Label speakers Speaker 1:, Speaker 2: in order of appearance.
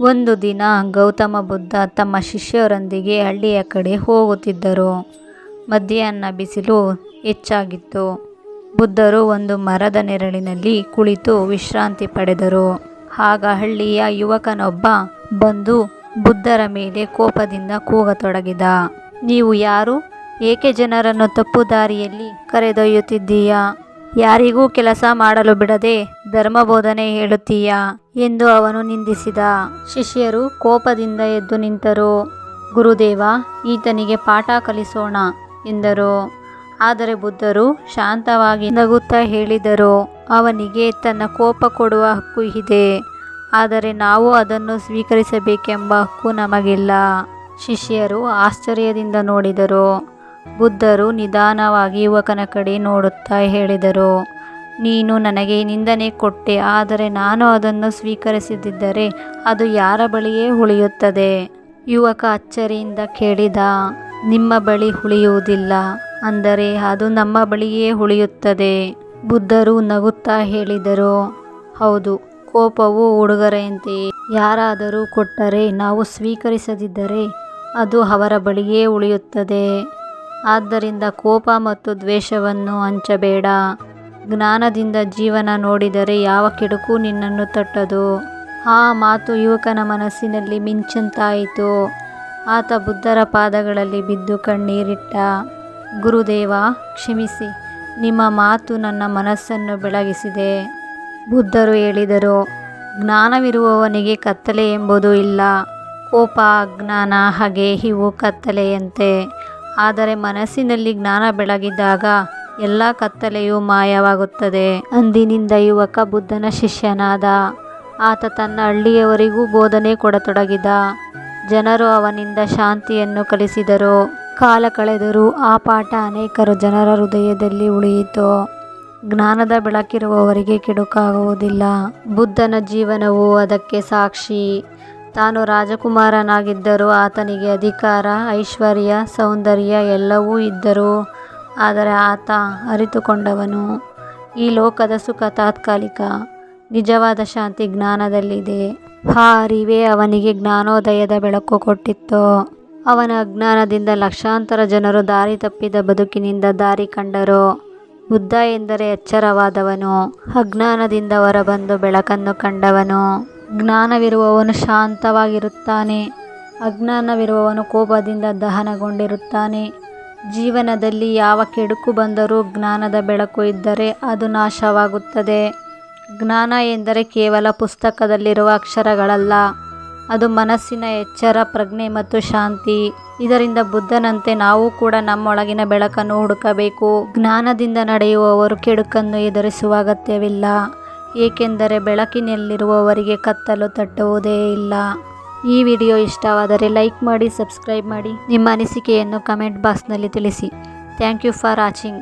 Speaker 1: ಒಂದು ದಿನ ಗೌತಮ ಬುದ್ಧ ತಮ್ಮ ಶಿಷ್ಯರೊಂದಿಗೆ ಹಳ್ಳಿಯ ಕಡೆ ಹೋಗುತ್ತಿದ್ದರು. ಮಧ್ಯಾಹ್ನ ಬಿಸಿಲು ಹೆಚ್ಚಾಗಿತ್ತು. ಬುದ್ಧರು ಒಂದು ಮರದ ನೆರಳಿನಲ್ಲಿ ಕುಳಿತು ವಿಶ್ರಾಂತಿ ಪಡೆದರು. ಆಗ ಹಳ್ಳಿಯ ಯುವಕನೊಬ್ಬ ಬಂದು ಬುದ್ಧರ ಮೇಲೆ ಕೋಪದಿಂದ ಕೂಗತೊಡಗಿದ. ನೀವು ಯಾರು? ಏಕೆ ಜನರನ್ನು ತಪ್ಪು ದಾರಿಯಲ್ಲಿ ಕರೆದೊಯ್ಯುತ್ತಿದ್ದೀಯಾ? ಯಾರಿಗೂ ಕೆಲಸ ಮಾಡಲು ಬಿಡದೆ ಧರ್ಮಬೋಧನೆ ಹೇಳುತ್ತೀಯಾ? ಎಂದು ಅವನು ನಿಂದಿಸಿದ. ಶಿಷ್ಯರು ಕೋಪದಿಂದ ಎದ್ದು ನಿಂತರು. ಗುರುದೇವ, ಈತನಿಗೆ ಪಾಠ ಕಲಿಸೋಣ ಎಂದರು. ಆದರೆ ಬುದ್ಧರು ಶಾಂತವಾಗಿ ನಗುತ್ತಾ ಹೇಳಿದರು, ಅವನಿಗೆ ತನ್ನ ಕೋಪ ಕೊಡುವ ಹಕ್ಕು ಇದೆ, ಆದರೆ ನಾವು ಅದನ್ನು ಸ್ವೀಕರಿಸಬೇಕೆಂಬ ಹಕ್ಕು ನಮಗಿಲ್ಲ. ಶಿಷ್ಯರು ಆಶ್ಚರ್ಯದಿಂದ ನೋಡಿದರು. ಬುದ್ಧರು ನಿಧಾನವಾಗಿ ಯುವಕನ ಕಡೆ ನೋಡುತ್ತಾ ಹೇಳಿದರು. ನೀನು ನನಗೆ ನಿಂದನೆ ಕೊಟ್ಟೆ, ಆದರೆ ನಾನು ಅದನ್ನು ಸ್ವೀಕರಿಸದಿದ್ದರೆ ಅದು ಯಾರ ಬಳಿಯೇ ಉಳಿಯುತ್ತದೆ? ಯುವಕ ಅಚ್ಚರಿಯಿಂದ ಕೇಳಿದ, ನಿಮ್ಮ ಬಳಿ ಉಳಿಯುವುದಿಲ್ಲ, ಅಂದರೆ ಅದು ನಮ್ಮ ಬಳಿಯೇ ಉಳಿಯುತ್ತದೆ. ಬುದ್ಧರು ನಗುತ್ತಾ ಹೇಳಿದರು, ಹೌದು, ಕೋಪವು ಉಡುಗೊರೆಯಂತೆಯೇ ಯಾರಾದರೂ ಕೊಟ್ಟರೆ ನಾವು ಸ್ವೀಕರಿಸದಿದ್ದರೆ ಅದು ಅವರ ಬಳಿಯೇ ಉಳಿಯುತ್ತದೆ. ಆದ್ದರಿಂದ ಕೋಪ ಮತ್ತು ದ್ವೇಷವನ್ನು ಹಂಚಬೇಡ. ಜ್ಞಾನದಿಂದ ಜೀವನ ನೋಡಿದರೆ ಯಾವ ಕೆಡುಕು ನಿನ್ನನ್ನು ತಟ್ಟದು. ಆ ಮಾತು ಯುವಕನ ಮನಸ್ಸಿನಲ್ಲಿ ಮಿಂಚಂತಾಯಿತು. ಆತ ಬುದ್ಧರ ಪಾದಗಳಲ್ಲಿ ಬಿದ್ದು ಕಣ್ಣೀರಿಟ್ಟ. ಗುರುದೇವ, ಕ್ಷಮಿಸಿ, ನಿಮ್ಮ ಮಾತು ನನ್ನ ಮನಸ್ಸನ್ನು ಬೆಳಗಿಸಿದೆ. ಬುದ್ಧರು ಹೇಳಿದರು, ಜ್ಞಾನವಿರುವವನಿಗೆ ಕತ್ತಲೆ ಎಂಬುದು ಇಲ್ಲ. ಕೋಪ, ಅಜ್ಞಾನ, ಹಾಗೆ ಇವು ಕತ್ತಲೆಯಂತೆ. ಆದರೆ ಮನಸ್ಸಿನಲ್ಲಿ ಜ್ಞಾನ ಬೆಳಗಿದಾಗ ಎಲ್ಲ ಕತ್ತಲೆಯೂ ಮಾಯವಾಗುತ್ತದೆ. ಅಂದಿನಿಂದ ಯುವಕ ಬುದ್ಧನ ಶಿಷ್ಯನಾದ ಆತ ತನ್ನ ಹಳ್ಳಿಯವರಿಗೂ ಬೋಧನೆ ಕೊಡತೊಡಗಿದ. ಜನರು ಅವನಿಂದ ಶಾಂತಿಯನ್ನು ಕಲಿಸಿದರು. ಕಾಲ ಕಳೆದರೂ ಆ ಪಾಠ ಅನೇಕರು ಜನರ ಹೃದಯದಲ್ಲಿ ಉಳಿಯಿತು. ಜ್ಞಾನದ ಬೆಳಕಿರುವವರಿಗೆ ಕೆಡುಕಾಗುವುದಿಲ್ಲ. ಬುದ್ಧನ ಜೀವನವು ಅದಕ್ಕೆ ಸಾಕ್ಷಿ. ತಾನು ರಾಜಕುಮಾರನಾಗಿದ್ದರೂ ಆತನಿಗೆ ಅಧಿಕಾರ, ಐಶ್ವರ್ಯ, ಸೌಂದರ್ಯ ಎಲ್ಲವೂ ಇದ್ದರು. ಆದರೆ ಆತ ಅರಿತುಕೊಂಡವನು. ಈ ಲೋಕದ ಸುಖ ತಾತ್ಕಾಲಿಕ, ನಿಜವಾದ ಶಾಂತಿ ಜ್ಞಾನದಲ್ಲಿದೆ. ಆ ಅರಿವೇ ಅವನಿಗೆ ಜ್ಞಾನೋದಯದ ಬೆಳಕು ಕೊಟ್ಟಿತ್ತು. ಅವನ ಅಜ್ಞಾನದಿಂದ ಲಕ್ಷಾಂತರ ಜನರು ದಾರಿ ತಪ್ಪಿದ ಬದುಕಿನಿಂದ ದಾರಿ ಕಂಡರು. ಬುದ್ಧ ಎಂದರೆ ಎಚ್ಚರವಾದವನು, ಅಜ್ಞಾನದಿಂದ ಹೊರಬಂದು ಬೆಳಕನ್ನು ಕಂಡವನು. ಜ್ಞಾನವಿರುವವನು ಶಾಂತವಾಗಿರುತ್ತಾನೆ, ಅಜ್ಞಾನವಿರುವವನು ಕೋಪದಿಂದ ದಹನಗೊಂಡಿರುತ್ತಾನೆ. ಜೀವನದಲ್ಲಿ ಯಾವ ಕೆಡುಕು ಬಂದರೂ ಜ್ಞಾನದ ಬೆಳಕು ಇದ್ದರೆ ಅದು ನಾಶವಾಗುತ್ತದೆ. ಜ್ಞಾನ ಎಂದರೆ ಕೇವಲ ಪುಸ್ತಕದಲ್ಲಿರುವ ಅಕ್ಷರಗಳಲ್ಲ. ಅದು ಮನಸ್ಸಿನ ಎಚ್ಚರ, ಪ್ರಜ್ಞೆ ಮತ್ತು ಶಾಂತಿ. ಇದರಿಂದ ಬುದ್ಧನಂತೆ ನಾವು ಕೂಡ ನಮ್ಮೊಳಗಿನ ಬೆಳಕನ್ನು ಹುಡುಕಬೇಕು. ಜ್ಞಾನದಿಂದ ನಡೆಯುವವರು ಕೆಡುಕನ್ನು ಎದುರಿಸುವ ಅಗತ್ಯವಿಲ್ಲ. ಏಕೆಂದರೆ ಬೆಳಕಿನಲ್ಲಿರುವವರಿಗೆ ಕತ್ತಲು ತಟ್ಟುವುದೇ ಇಲ್ಲ. ಈ ವಿಡಿಯೋ ಇಷ್ಟವಾದರೆ ಲೈಕ್ ಮಾಡಿ, ಸಬ್ಸ್ಕ್ರೈಬ್ ಮಾಡಿ. ನಿಮ್ಮ ಅನಿಸಿಕೆಯನ್ನು ಕಮೆಂಟ್ ಬಾಕ್ಸ್ನಲ್ಲಿ ತಿಳಿಸಿ. Thank you for watching.